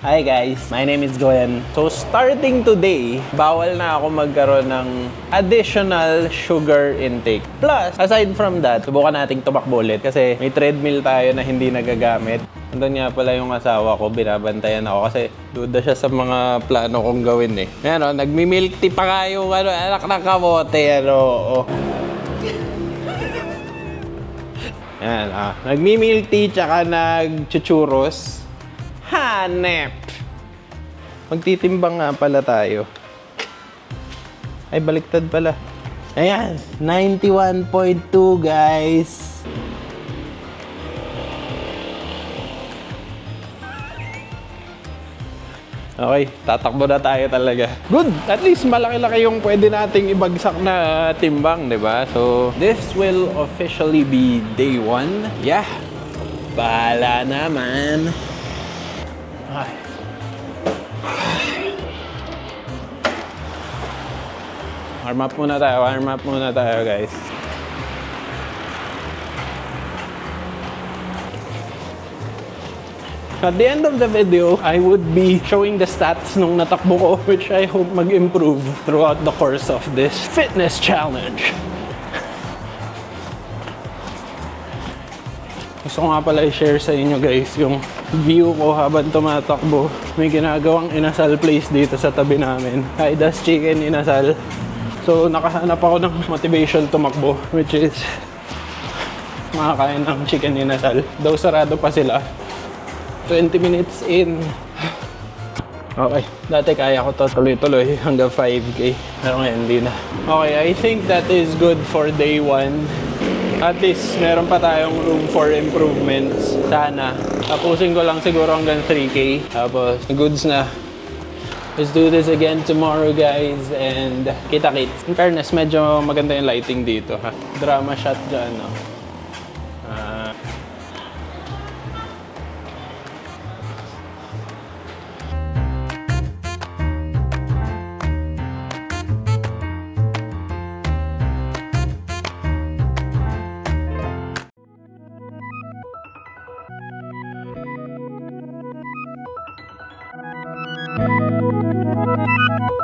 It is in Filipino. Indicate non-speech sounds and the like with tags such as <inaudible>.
Hi guys, my name is Goyan. So starting today, bawal na ako magkaroon ng additional sugar intake. Plus, aside from that, subukan nating tumakbo ulit kasi may treadmill tayo na hindi nagagamit. Andun nga pala yung asawa ko, binabantayan ako kasi duda siya sa mga plano kong gawin eh. Yan o, nagmi-milk tea pa nga yung ano, anak ng kamote. Ano, oh. Yan, ah. Nagmi-milk tea tsaka nag-chuchurros. Hanep! Magtitimbang nga pala tayo. Ay, baliktad pala. Ayan, 91.2 guys. Okay, tatakbo na tayo talaga. Good! At least malaki-laki yung pwede nating ibagsak na timbang, di ba? So, this will officially be day one. Yeah! Bahala naman. Ay. Warm up muna tayo, warm up muna tayo guys. At the end of the video, I would be showing the stats nung natakbo ko, <laughs> which I hope mag-improve throughout the course of this fitness challenge. Gusto ko nga pala i-share sa inyo guys yung view ko habang tumatakbo. May ginagawang inasal place dito sa tabi namin. Kaidas Chicken Inasal. So nakahanap ako ng motivation tumakbo which is makakain ng chicken inasal. Daw sarado pa sila. 20 minutes in. Okay. Dati kaya ko to tuloy-tuloy hanggang 5K. Pero ngayon hindi na. Okay, I think that is good for day 1. At least meron pa tayong room for improvements. Sana. Tapusin ko lang siguro hanggang 3K. Tapos goods na. Let's do this again tomorrow guys and kita-kits. In fairness, medyo maganda yung lighting dito ha. Drama shot dyan no. Música